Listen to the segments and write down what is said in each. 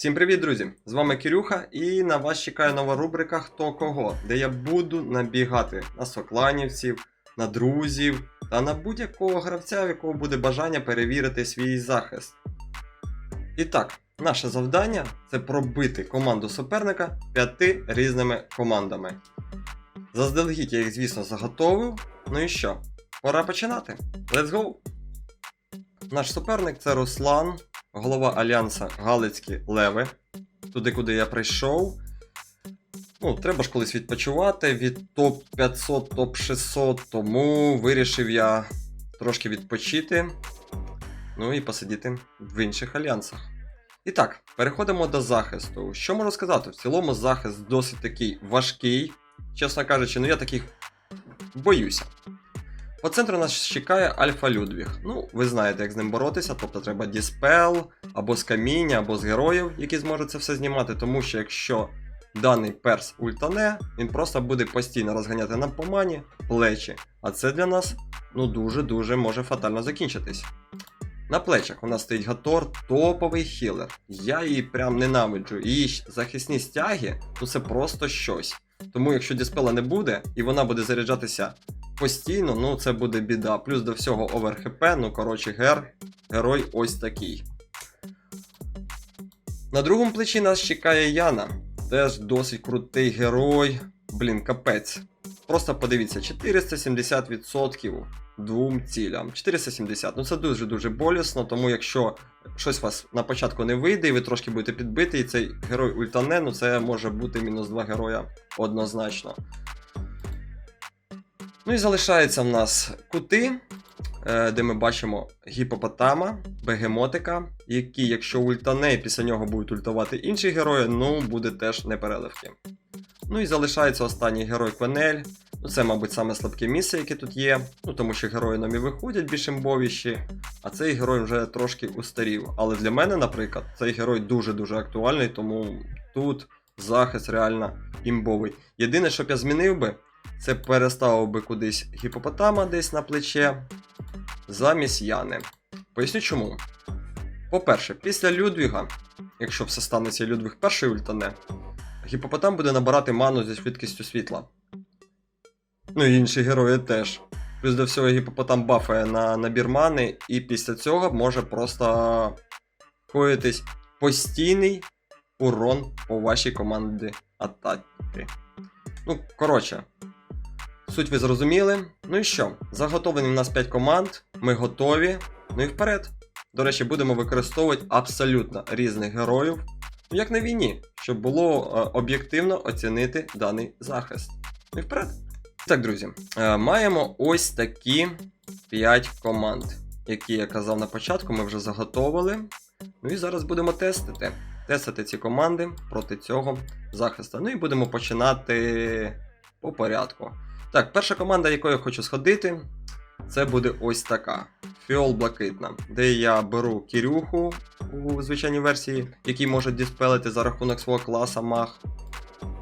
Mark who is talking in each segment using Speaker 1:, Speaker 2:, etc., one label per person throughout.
Speaker 1: Всім привіт, друзі! З вами Кирюха, і на вас чекає нова рубрика Хто кого, де я буду набігати на сокланівців, на друзів та на будь-якого гравця, в якого буде бажання перевірити свій захист. І так, наше завдання це пробити команду суперника п'яти різними командами. Заздалегідь я їх, звісно, заготовив. Ну і що? Пора починати. Let's go! Наш суперник це Руслан, голова Альянса Галицькі Леви. Туди, куди я прийшов. Ну, треба ж колись відпочивати від топ 500, топ 600, тому вирішив я трошки відпочити. Ну і посидіти в інших альянсах. І так, переходимо до захисту. Що можу сказати? В цілому захист досить такий важкий. Чесно кажучи, ну я таких боюся. По центру нас чекає Альфа Людвіг. Ну, ви знаєте, як з ним боротися, тобто треба діспел, або з каміння, або з героїв, які зможуть це все знімати, тому що якщо даний перс ультане, він просто буде постійно розганяти нам по мані плечі. А це для нас ну дуже-дуже може фатально закінчитись. На плечах у нас стоїть Гатор, топовий хілер. Я її прям ненавиджу. Її захисні стяги, ну це просто щось. Тому якщо діспела не буде, і вона буде заряджатися постійно, ну це буде біда. Плюс до всього овер хп, ну коротше, гер, герой ось такий. На другому плечі нас чекає Яна. Теж досить крутий герой. Блін, капець. Просто подивіться, 470% двом цілям. 470. Ну це дуже-дуже болісно, тому якщо щось у вас на початку не вийде, і ви трошки будете підбити, і цей герой ультане, ну це може бути мінус 2 героя однозначно. Ну і залишається в нас кути, де ми бачимо гіпопотама, бегемотика, які, якщо ультане, після нього будуть ультувати інші герої, ну буде теж непереливки. Ну і залишається останній герой Квенель. Ну, це, мабуть, саме слабке місце, яке тут є. Ну, тому що герої нам і виходять більш імбовіші, а цей герой вже трошки устарів. Але для мене, наприклад, цей герой дуже-дуже актуальний, тому тут захист реально імбовий. Єдине, що б я змінив би, це переставив би кудись гіпопотама десь на плече замість Яни. Поясню чому. По-перше, після Людвіга, якщо все станеться Людвіг перший ультане, гіпопотам буде набирати ману зі швидкістю світла. Ну і інші герої теж. Плюс до всього гіпопотам бафає на набір мани, і після цього може просто коїтись постійний урон по вашій команді атаки. Ну, коротше, суть ви зрозуміли. Ну і що? Заготовлені в нас 5 команд, ми готові. Ну і вперед. До речі, будемо використовувати абсолютно різних героїв, ну як на війні, щоб було е, об'єктивно оцінити даний захист. Ну і вперед. Так, друзі, е, маємо ось такі 5 команд, які я казав на початку, ми вже заготовили. Ну і зараз будемо тестити. Тестити ці команди проти цього захисту. Ну і будемо починати по порядку. Так, перша команда, якою я хочу сходити, це буде ось така. Фіол блакитна, де я беру Кірюху у звичайній версії, який може діспелити за рахунок свого класа маг.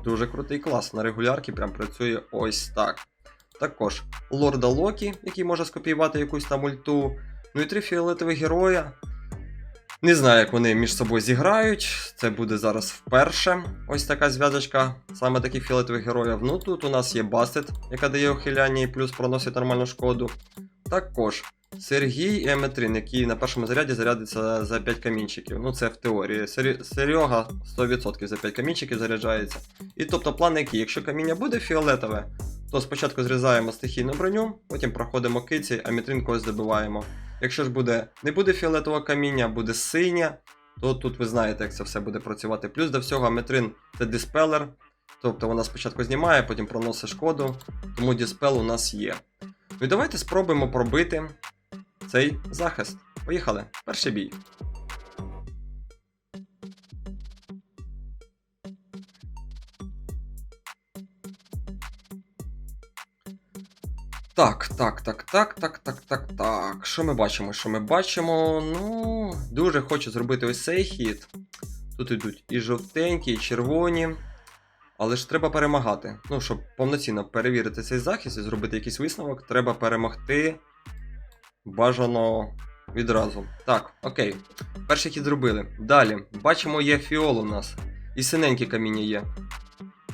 Speaker 1: Дуже крутий клас. На регулярці прям працює ось так. Також Лорда Локі, який може скопіювати якусь там ульту. Ну і три фіолетових героя. Не знаю, як вони між собою зіграють. Це буде зараз вперше. Ось така зв'язочка саме таких фіолетових героїв. Ну тут у нас є Бастет, яка дає ухиляння і плюс проносить нормальну шкоду. Також Сергій і Еметрин, який на першому заряді зарядиться за 5 камінчиків. Ну це в теорії. Серега 100% за 5 камінчиків заряджається. І тобто план який, якщо каміння буде фіолетове, то спочатку зрізаємо стихійну броню, потім проходимо киці, а метрин когось добиваємо. Якщо ж буде, не буде фіолетового каміння, буде синя, то тут ви знаєте, як це все буде працювати. Плюс до всього метрин це диспелер, тобто вона спочатку знімає, потім проносить шкоду, тому диспел у нас є. Ну і давайте спробуємо пробити цей захист. Поїхали, перший бій. Так, так, так, так, так, так, так, так. Що ми бачимо? Що ми бачимо? Ну, дуже хочу зробити ось цей хід. Тут йдуть і жовтенькі, і червоні. Але ж треба перемагати. Ну, щоб повноцінно перевірити цей захист і зробити якийсь висновок, треба перемогти бажано відразу. Так, окей. Перший хід зробили. Далі. Бачимо, є фіол у нас. І синенькі каміння є.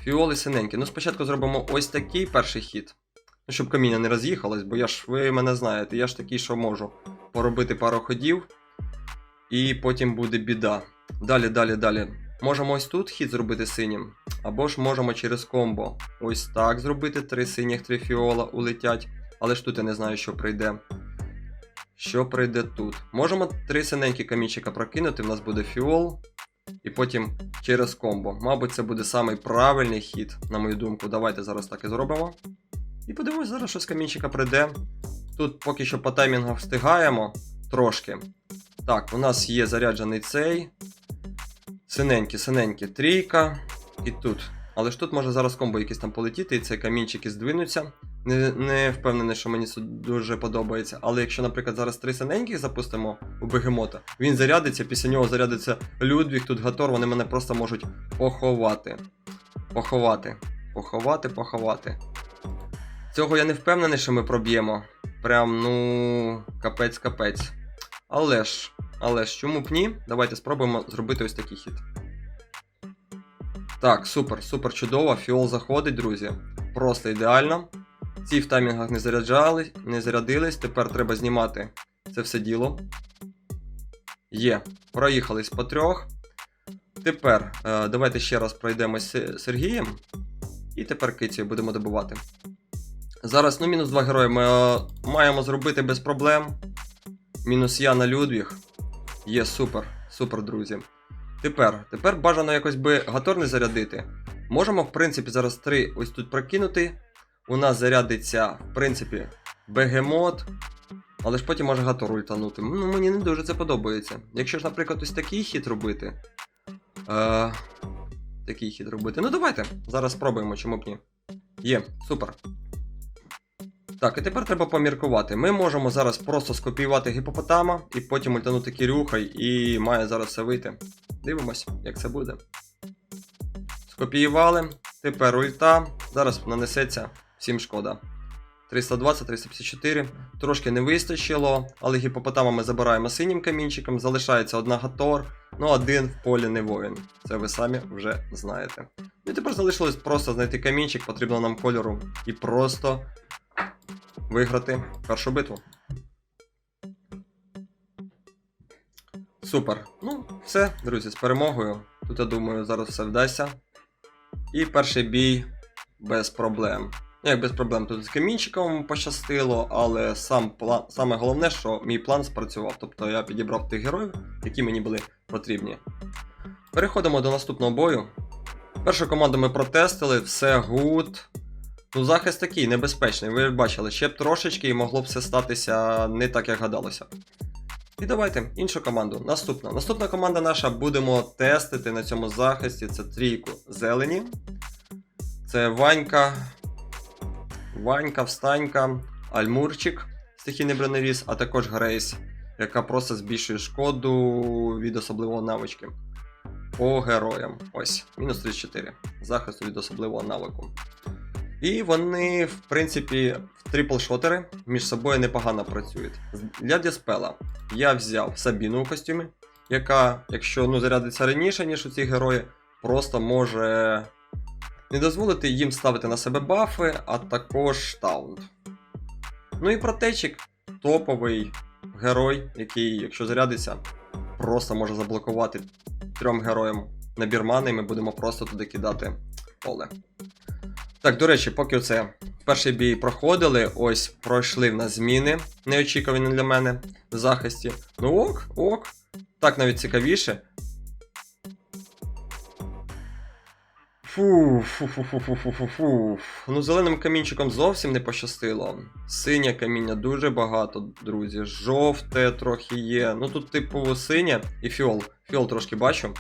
Speaker 1: Фіол і синенькі. Ну, спочатку зробимо ось такий перший хід. Ну, щоб каміння не роз'їхалось, бо я ж, ви мене знаєте, я ж такий, що можу поробити пару ходів. І потім буде біда. Далі, далі, далі. Можемо ось тут хід зробити синім. Або ж можемо через комбо. Ось так зробити. Три синіх, три фіола улетять. Але ж тут я не знаю, що прийде. Що прийде тут? Можемо три синенькі камінчика прокинути, в нас буде фіол. І потім через комбо. Мабуть, це буде самий правильний хід, на мою думку. Давайте зараз так і зробимо. І подивимось зараз, що з камінчика прийде. Тут поки що по таймінгу встигаємо трошки. Так, у нас є заряджений цей. Синенький, синенький, трійка. І тут. Але ж тут може зараз комбо якісь там полетіти, і цей камінчики здвинуться. Не, не впевнений, що мені це дуже подобається. Але якщо, наприклад, зараз три синеньких запустимо у бегемота, він зарядиться, після нього зарядиться Людвіг, тут Гатор, вони мене просто можуть поховати. Поховати. Поховати, поховати. Цього я не впевнений, що ми проб'ємо. Прям, ну, капець-капець. Але ж, але ж, чому б ні? Давайте спробуємо зробити ось такий хід. Так, супер, супер чудово. Фіол заходить, друзі. Просто ідеально. Ці в таймінгах не заряджали, не зарядились. Тепер треба знімати це все діло. Є. Проїхались по трьох. Тепер е, давайте ще раз пройдемось з Сергієм. І тепер кицею будемо добувати. Зараз, ну, мінус два герої ми е, маємо зробити без проблем. Мінус я на Людвіг. Є супер, супер, друзі. Тепер, тепер бажано якось би гатор не зарядити. Можемо, в принципі, зараз три ось тут прокинути. У нас зарядиться, в принципі, бегемот. Але ж потім може гатор ультанути. Ну, мені не дуже це подобається. Якщо ж, наприклад, ось такий хід робити. Е, такий хід робити. Ну давайте. Зараз спробуємо, чому б ні. Є, супер. Так, і тепер треба поміркувати. Ми можемо зараз просто скопіювати гіпопотама і потім ультанути Кирюхай, і має зараз все вийти. Дивимось, як це буде. Скопіювали. Тепер ульта. Зараз нанесеться всім шкода. 320, 354. Трошки не вистачило, але гіпопотама ми забираємо синім камінчиком, залишається одна гатор, ну один в полі не воїн. Це ви самі вже знаєте. Ну і тепер залишилось просто знайти камінчик, потрібно нам кольору, і просто виграти першу битву. Супер. Ну, все, друзі, з перемогою. Тут, я думаю, зараз все вдасться. І перший бій без проблем. Ну, як без проблем, тут з камінчиком пощастило, але сам план, саме головне, що мій план спрацював. Тобто я підібрав тих героїв, які мені були потрібні. Переходимо до наступного бою. Першу команду ми протестили, все гуд. Ну, захист такий небезпечний, ви бачили, ще б трошечки і могло б все статися не так, як гадалося. І давайте іншу команду. Наступна. Наступна команда наша будемо тестити на цьому захисті. Це трійку зелені. Це Ванька. Ванька, Встанька, Альмурчик, стихійний броневіс, а також Грейс, яка просто збільшує шкоду від особливого навички. По героям. Ось, мінус 34. Захисту від особливого навику. І вони, в принципі, трипл-шотери між собою непогано працюють. Для Діспела я взяв Сабіну у костюмі, яка, якщо ну, зарядиться раніше, ніж у ці герої, просто може не дозволити їм ставити на себе бафи, а також таунт. Ну і протечик топовий герой, який, якщо зарядиться, просто може заблокувати трьом героям набір мани, і ми будемо просто туди кидати поле. Так, до речі, поки це перший бій проходили, ось пройшли в нас зміни, неочікувані для мене в захисті. Ну ок, ок. Так навіть цікавіше. Фу, фу, фу, фу, фу, фу, фу, фу. Ну, зеленим камінчиком зовсім не пощастило. Синє каміння дуже багато, друзі. Жовте трохи є. Ну тут, типу, синє і фіол. Фіол трошки бачу.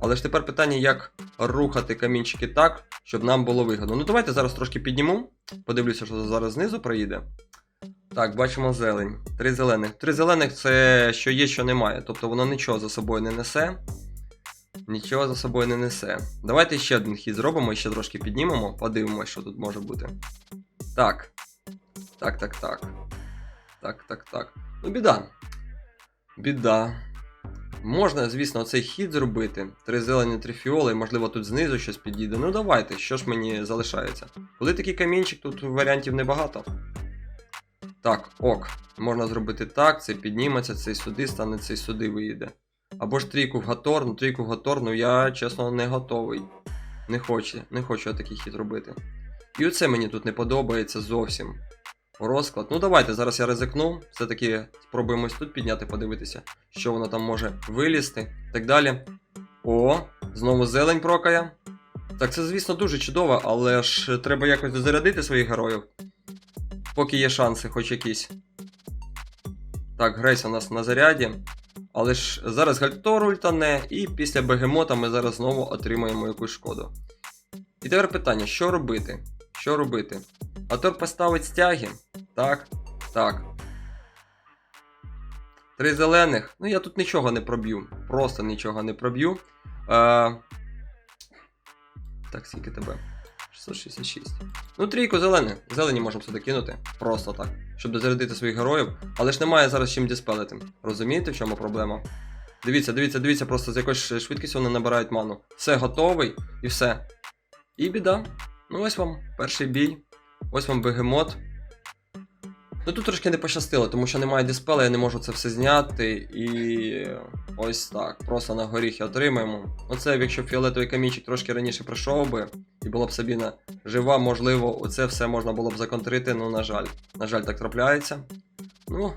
Speaker 1: Але ж тепер питання, як рухати камінчики так, щоб нам було вигодно. Ну давайте зараз трошки підніму. Подивлюся, що зараз знизу проїде. Так, бачимо зелень. Три зелених. Три зелених це що є, що немає. Тобто воно нічого за собою не несе. Нічого за собою не несе. Давайте ще один хід зробимо і ще трошки піднімемо, подивимося, що тут може бути. Так. Так, так, так. Так, так, так. Ну, біда. Біда. Можна, звісно, цей хід зробити. Три зелені, три фіоли, можливо, тут знизу щось підійде. Ну давайте, що ж мені залишається? Коли такий камінчик, тут варіантів небагато. Так, ок. Можна зробити так, цей підніметься, цей сюди стане, цей сюди виїде. Або ж трійку в гатор, ну трійку в гатор, ну я чесно не готовий. Не хочу, не хочу я такий хід робити. І оце мені тут не подобається зовсім. Розклад. Ну давайте, зараз я ризикну. Все-таки спробуємо ось тут підняти, подивитися, що воно там може вилізти. Так далі. О, знову зелень прокає. Так, це, звісно, дуже чудово, але ж треба якось дозарядити своїх героїв. Поки є шанси, хоч якісь. Так, Грейс у нас на заряді. Але ж зараз Гальтор ультане, і після бегемота ми зараз знову отримаємо якусь шкоду. І тепер питання: що робити? Що робити? Гальтор поставить стяги. Так, так. Три зелених. Ну я тут нічого не проб'ю. Просто нічого не проб'ю. Е... Так, скільки тебе? 666. Ну, трійку зелених. Зелені можемо сюди кинути. Просто так. Щоб дозарядити своїх героїв. Але ж немає зараз чим діспелити. Розумієте, в чому проблема? Дивіться, дивіться, дивіться, просто з якоюсь швидкістю вони набирають ману. Все готовий і все. І біда. Ну ось вам перший бій. Ось вам бегемот. Ну тут трошки не пощастило, тому що немає диспела, я не можу це все зняти. І ось так. Просто на горіхи отримаємо. Оце, якщо фіолетовий камінчик трошки раніше прийшов би, і була б Сабіна жива, можливо, оце все можна було б законтрити, ну, на жаль. На жаль, так трапляється. Ну,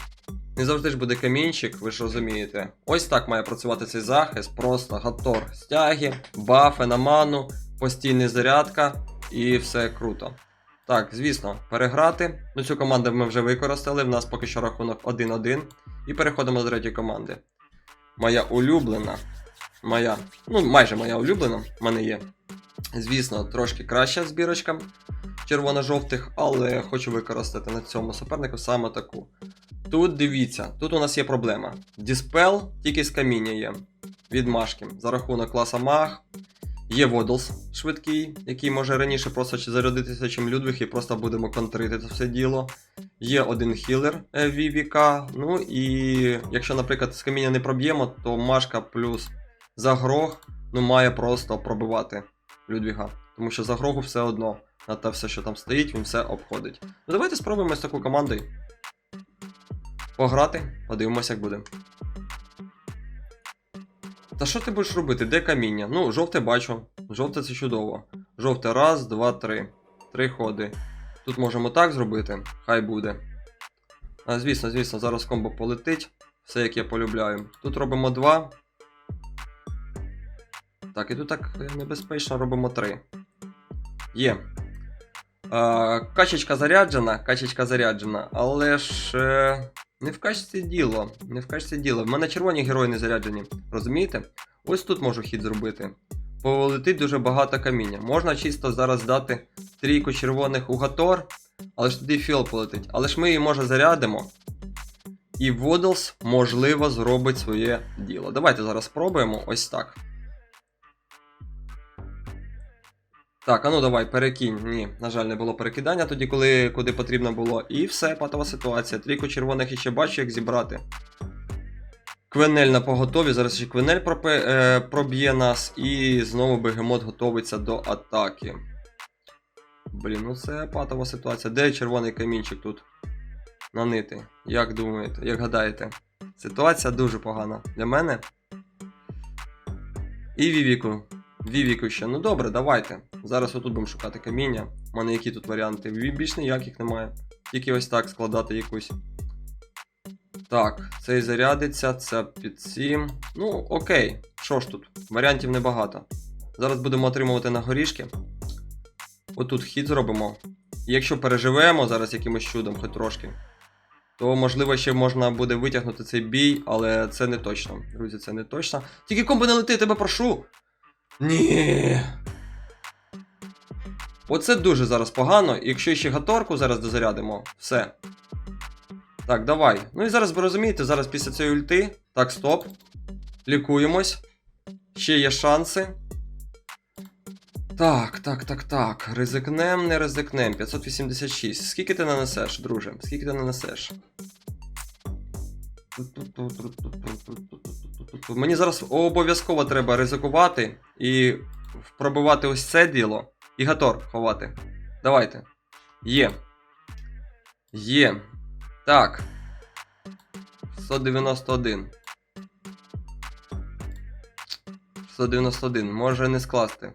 Speaker 1: не завжди ж буде камінчик, ви ж розумієте. Ось так має працювати цей захист. Просто гатор стяги, бафи на ману, постійна зарядка і все круто. Так, звісно, переграти. Ну, цю команду ми вже використали. В нас поки що рахунок 1-1. І переходимо до третьої команди. Моя улюблена. Моя. Ну, майже моя улюблена. В мене є. Звісно, трошки краща збірочка червоно-жовтих, але хочу використати на цьому супернику саме таку. Тут дивіться, тут у нас є проблема. Діспел тільки з каміння є. Від Машки. За рахунок класа Маг. Є Водолс швидкий, який може раніше просто зарядитися, чим Людвиг, і просто будемо контрити це все діло. Є один хілер е, VVK. Ну і якщо, наприклад, з каміння не проб'ємо, то Машка плюс Загрог ну, має просто пробивати Людвіга. Тому що Загрогу все одно на те все, що там стоїть, він все обходить. Ну давайте спробуємо з такою командою. Пограти, подивимося, як буде. Та що ти будеш робити? Де каміння? Ну, жовте бачу. Жовте це чудово. Жовте раз, два, три. Три ходи. Тут можемо так зробити, хай буде. А, звісно, звісно, зараз комбо полетить. Все як я полюбляю. Тут робимо два. Так, і тут так небезпечно робимо три. Є. А, качечка заряджена, качечка заряджена, але ж. Не в качці діло, не в качці діло. В мене червоні герої не заряджені. Розумієте? Ось тут можу хід зробити. Полетить дуже багато каміння. Можна чисто зараз дати трійку червоних у Гатор, але ж тоді філ полетить. Але ж ми її може зарядимо. І Водолс, можливо, зробить своє діло. Давайте зараз спробуємо ось так. Так, а ну давай, перекинь. Ні, на жаль, не було перекидання тоді, коли куди потрібно було. І все, патова ситуація. Трійку червоних іще бачу, як зібрати. Квенель на поготові. Зараз ще Квенель е, проб'є нас. І знову бегемот готовиться до атаки. Блін, ну це патова ситуація. Де червоний камінчик тут? Нанити. Як думаєте, як гадаєте? Ситуація дуже погана для мене. І Вівіку. Вівіку ще. Ну добре, давайте. Зараз отут будемо шукати каміння. У мене які тут варіанти? Більш ніяких немає. Тільки ось так складати якусь. Так, цей зарядиться, це під 7. Ну, окей. Що ж тут? Варіантів небагато. Зараз будемо отримувати на горішки. Отут хід зробимо. І якщо переживемо зараз якимось чудом, хоч трошки, то можливо ще можна буде витягнути цей бій, але це не точно. Друзі, це не точно. Тільки комби не лети, тебе прошу. Ні. Оце дуже зараз погано. Якщо ще гаторку зараз дозарядимо, все. Так, давай. Ну і зараз ви розумієте, зараз після цієї ульти. Так, стоп. Лікуємось. Ще є шанси. Так, так, так, так. Ризикнем, не ризикнем. 586. Скільки ти нанесеш, друже? Скільки ти нанесеш? Мені зараз обов'язково треба ризикувати і пробивати ось це діло. І гатор ховати. Давайте. Є. Є. Так. 191. 191. Може не скласти.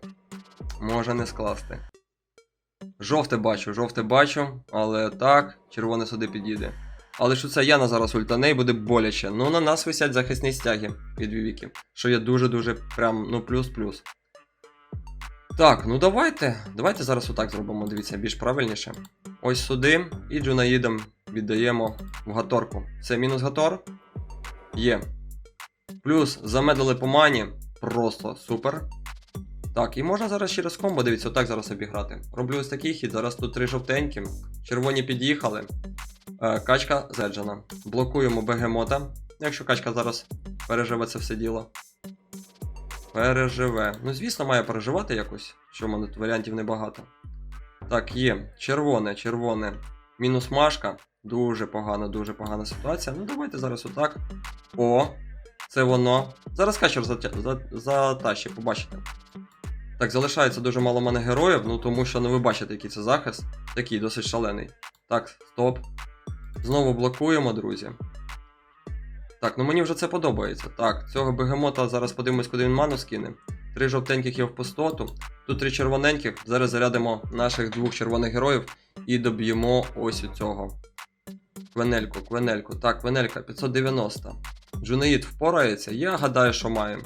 Speaker 1: Може не скласти. Жовте бачу, жовте бачу, але так, червоне сюди підійде. Але що це Яна зараз ультане і буде боляче. Ну на нас висять захисні стяги від Вівіки. Що є дуже-дуже прям, ну плюс-плюс. Так, ну давайте. Давайте зараз отак зробимо, дивіться, більш правильніше. Ось сюди і Джунаїдам віддаємо в гаторку. Це мінус гатор. Є. Плюс замедали по мані. Просто супер. Так, і можна зараз через комбо, дивіться, отак зараз обіграти. Роблю ось такий хід, зараз тут три жовтенькі. Червоні під'їхали. Е, качка зеджена. Блокуємо бегемота. Якщо качка зараз переживе це все діло. Переживе. Ну, звісно, має переживати якось, що в мене тут варіантів небагато. Так, є. Червоне, червоне. Мінус машка. Дуже погана, дуже погана ситуація. Ну, давайте зараз отак. О, це воно. Зараз качер затя- за- затащить, побачите. Так, залишається дуже мало в мене героїв, ну тому що ну ви бачите, який це захист. Такий досить шалений. Так, стоп. Знову блокуємо, друзі. Так, ну мені вже це подобається. Так, цього бегемота зараз подивимось, куди він ману скине. Три жовтеньких є в пустоту. Тут три червоненьких. Зараз зарядимо наших двох червоних героїв і доб'ємо ось у цього. Квенельку, квенельку. Так, квенелька 590. Джунаїд впорається. Я гадаю, що маємо.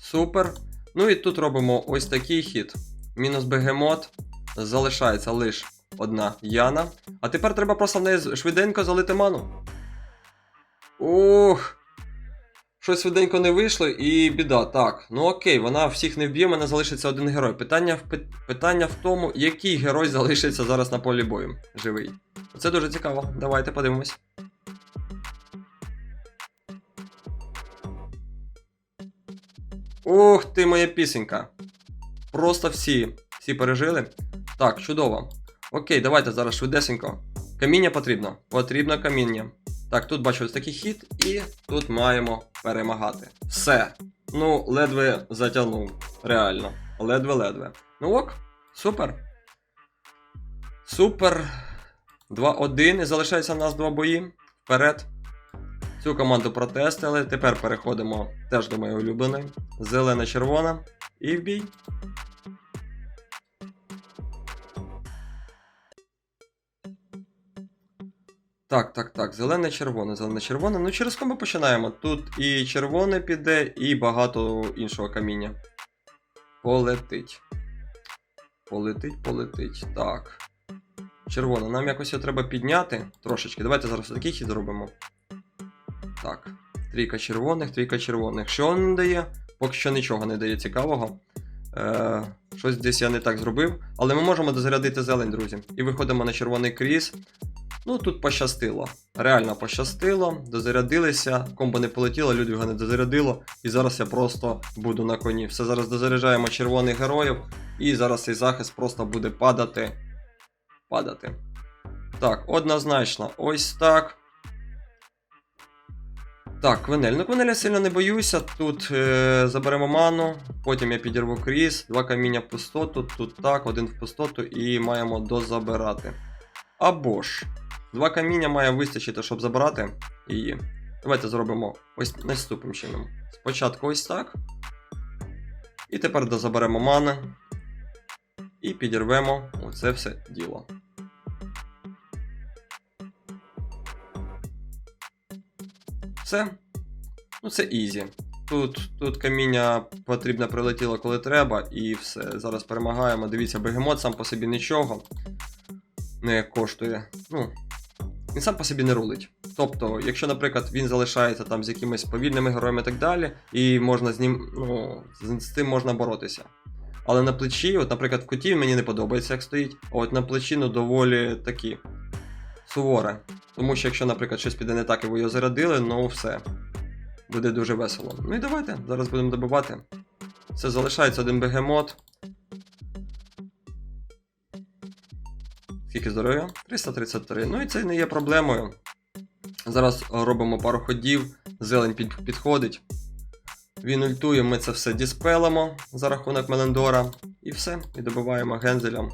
Speaker 1: Супер. Ну і тут робимо ось такий хід. Мінус бегемот. Залишається лише одна Яна. А тепер треба просто в неї швиденько залити ману. Ух. Щось швиденько не вийшло і біда. Так, ну окей, вона всіх не вб'є, мене залишиться один герой. Питання в, питання в тому, який герой залишиться зараз на полі бою. Живий. Це дуже цікаво. Давайте подивимось. Ух ти, моя пісенька. Просто всі, всі пережили. Так, чудово. Окей, давайте зараз швидесенько. Каміння потрібно. Потрібно каміння. Так, тут бачу ось такий хід, і тут маємо перемагати. Все. Ну, ледве затягнув. Реально. Ледве-ледве. Ну ок, супер. Супер. 2-1. І залишається в нас два бої. Вперед. Цю команду протестили. Тепер переходимо теж до моєї улюбленої. Зелена-червона. І в бій. Так, так, так. Зелене, червоне, зелене, червоне. Ну, через комбо починаємо. Тут і червоне піде, і багато іншого каміння. Полетить. Полетить, полетить. Так. Червоне, нам якось його треба підняти трошечки. Давайте зараз такий хід зробимо. Так. Трійка червоних, трійка червоних. Що він дає? Поки що нічого не дає цікавого. Е, щось десь я не так зробив. Але ми можемо дозарядити зелень, друзі. І виходимо на червоний кріс. Ну, тут пощастило. Реально пощастило, дозарядилися, комбо не полетіло, Людвіга не дозарядило. І зараз я просто буду на коні. Все зараз дозаряджаємо червоних героїв, і зараз цей захист просто буде падати. Падати. Так, однозначно, ось так. Так, Квенель. Ну, Квенеля сильно не боюся. Тут е, заберемо ману, потім я підірву кріс, два каміння в пустоту, тут так, один в пустоту і маємо дозабирати. Або ж, два каміння має вистачити, щоб забрати її. Давайте зробимо ось наступним чином. Спочатку ось так. І тепер дозаберемо мани. І підірвемо оце все діло. Все. Ну, це ізі. Тут, тут каміння потрібно прилетіло, коли треба, і все. Зараз перемагаємо. Дивіться, бегемот сам по собі нічого не коштує. Ну, він сам по собі не рулить. Тобто, якщо, наприклад, він залишається там з якимись повільними героями і так далі, і можна з ним, ну, з, тим можна боротися. Але на плечі, от, наприклад, в куті мені не подобається, як стоїть, а от на плечі, ну, доволі такі суворе. Тому що якщо, наприклад, щось піде не так і ви його зарядили, ну все. Буде дуже весело. Ну і давайте, зараз будемо добивати. Все, залишається один бегемот. Скільки здоров'я? 333. Ну і це не є проблемою. Зараз робимо пару ходів, зелень під, підходить. Він ультує, ми це все діспелимо за рахунок Мелендора. І все, і добиваємо гензелем.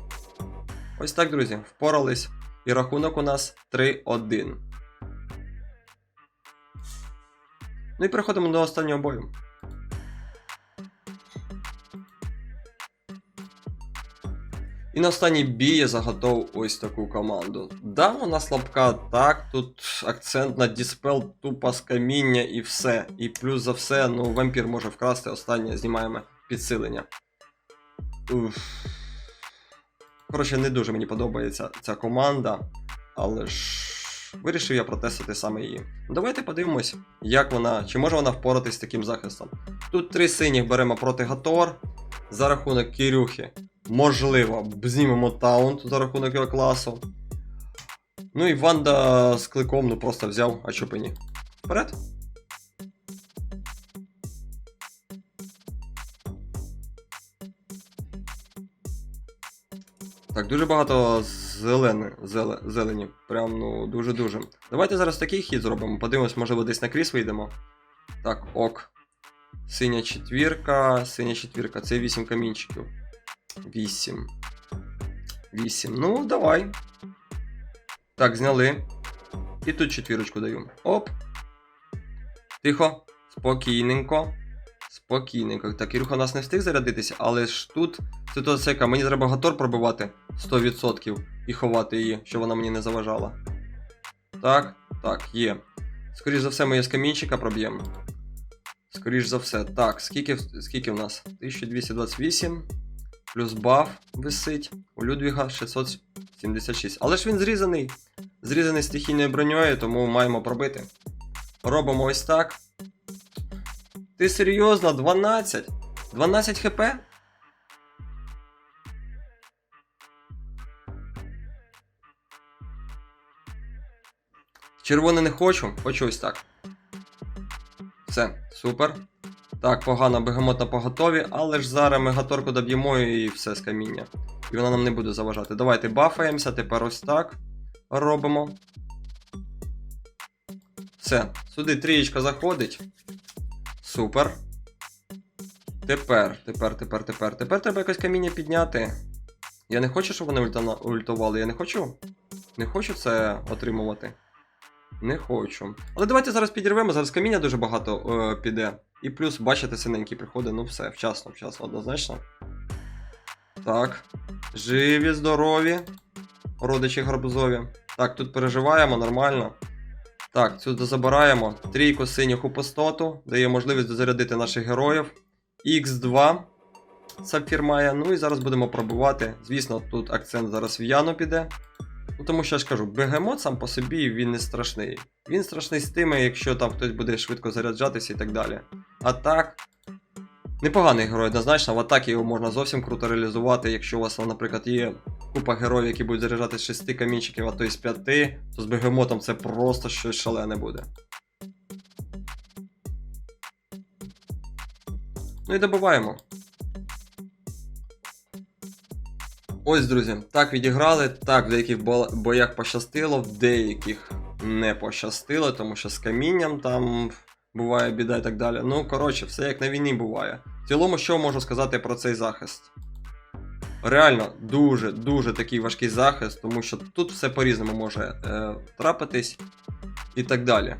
Speaker 1: Ось так, друзі, впорались. І рахунок у нас 3-1. Ну і переходимо до останнього бою. І на останній бій я заготов ось таку команду. Да, вона слабка, так, тут акцент на діспел, тупо з каміння і все. І плюс за все, ну, вампір може вкрасти, останнє знімаємо підсилення. Уф. Коротше, не дуже мені подобається ця команда, але ж вирішив я протестити саме її. Ну, Давайте подивимось, як вона, чи може вона впоратись з таким захистом. Тут три синіх беремо проти Гатор за рахунок Кірюхи. Можливо, знімемо таунт за рахунок його класу. Ну і Ванда з кликом ну просто взяв, а чо ні. Вперед! Так, дуже багато зелени, зеле, зелені. Прям ну дуже-дуже. Давайте зараз такий хід зробимо. Подивимось, можливо, десь на кріс вийдемо. Так, ок. Синя четвірка, синя четвірка, це 8 камінчиків. 8. 8. Ну, давай. Так, зняли. І тут четвірочку даю. Оп. Тихо. Спокійненько. Спокійненько. Так, Ірюха нас не встиг зарядитися, але ж тут ситуація, мені треба гатор пробивати 100% і ховати її, щоб вона мені не заважала. Так, так, є. Скоріш за все, ми її з камінчика проб'ємо. Скоріш за все. Так, скільки, скільки в нас? 1228. Плюс баф висить. У Людвіга 676. Але ж він зрізаний. Зрізаний стихійною броньою, тому маємо пробити. Робимо ось так. Ти серйозно? 12? 12 хп? Червоне не хочу, хочу ось так. Все, супер. Так, погано бегемот на поготові, але ж зараз ми гаторку доб'ємо і все з каміння. І вона нам не буде заважати. Давайте бафаємося, тепер ось так робимо. Все, сюди трієчка заходить. Супер. Тепер, тепер, тепер, тепер. Тепер треба якось каміння підняти. Я не хочу, щоб вони ультували. Я не хочу. Не хочу це отримувати. Не хочу. Але давайте зараз підірвемо, зараз каміння дуже багато е, піде. І плюс, бачите, синенький приходить, ну все, вчасно, вчасно, однозначно. Так. Живі, здорові. Родичі гарбузові. Так, тут переживаємо, нормально. Так, сюди забираємо. Трійку синіх у пустоту. Дає можливість дозарядити наших героїв. Х2. Сапфір має. Ну і зараз будемо пробувати. Звісно, тут акцент зараз в Яну піде. Ну, тому що я ж кажу, бегемот сам по собі він не страшний. Він страшний з тими, якщо там хтось буде швидко заряджатися і так далі. А так. Непоганий герой, однозначно, в атакі його можна зовсім круто реалізувати. Якщо у вас, наприклад, є купа героїв, які будуть заряджати з 6 камінчиків, а то й з 5, то з бегемотом це просто щось шалене буде. Ну і добиваємо. Ось, друзі, так відіграли. Так, в деяких боях пощастило, в деяких не пощастило, тому що з камінням там буває біда і так далі. Ну, коротше, все як на війні буває. В цілому, що можу сказати про цей захист? Реально дуже дуже такий важкий захист, тому що тут все по-різному може е, трапитись і так далі.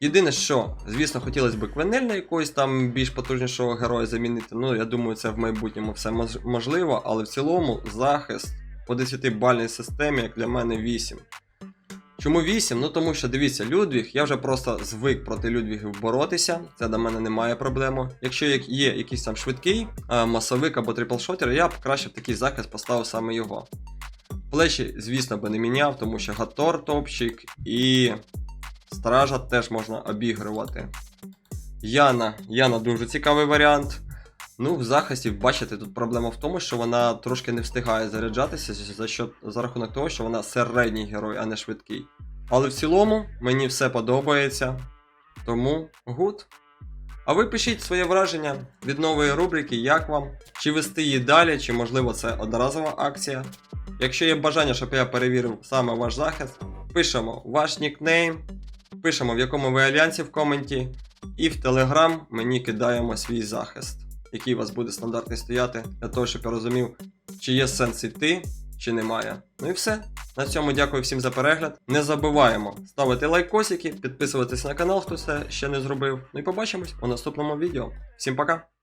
Speaker 1: Єдине, що, звісно, хотілося б Квенель на якогось там більш потужнішого героя замінити. Ну, я думаю, це в майбутньому все можливо, але в цілому захист по 10-бальній системі, як для мене, 8. Чому 8? Ну тому що дивіться, Людвіг, я вже просто звик проти Людвігів боротися, це до мене немає проблеми. Якщо є якийсь там швидкий е, масовик або триплшотер, я б краще в такий захист поставив саме його. Плечі, звісно, би не міняв, тому що Гатор топчик і Стража теж можна обігрувати. Яна. Яна дуже цікавий варіант. Ну, в захисті, бачите, тут проблема в тому, що вона трошки не встигає заряджатися за, що, за рахунок того, що вона середній герой, а не швидкий. Але в цілому мені все подобається. Тому гуд. А ви пишіть своє враження від нової рубрики, як вам, чи вести її далі, чи можливо це одноразова акція. Якщо є бажання, щоб я перевірив саме ваш захист, пишемо ваш нікнейм, Пишемо, в якому ви альянсі в коменті, і в Телеграм мені кидаємо свій захист, який у вас буде стандартний стояти, для того, щоб я розумів, чи є сенс йти, чи немає. Ну і все. На цьому дякую всім за перегляд. Не забуваємо ставити лайкосики, підписуватись на канал, хто це ще не зробив. Ну і побачимось у наступному відео. Всім пока!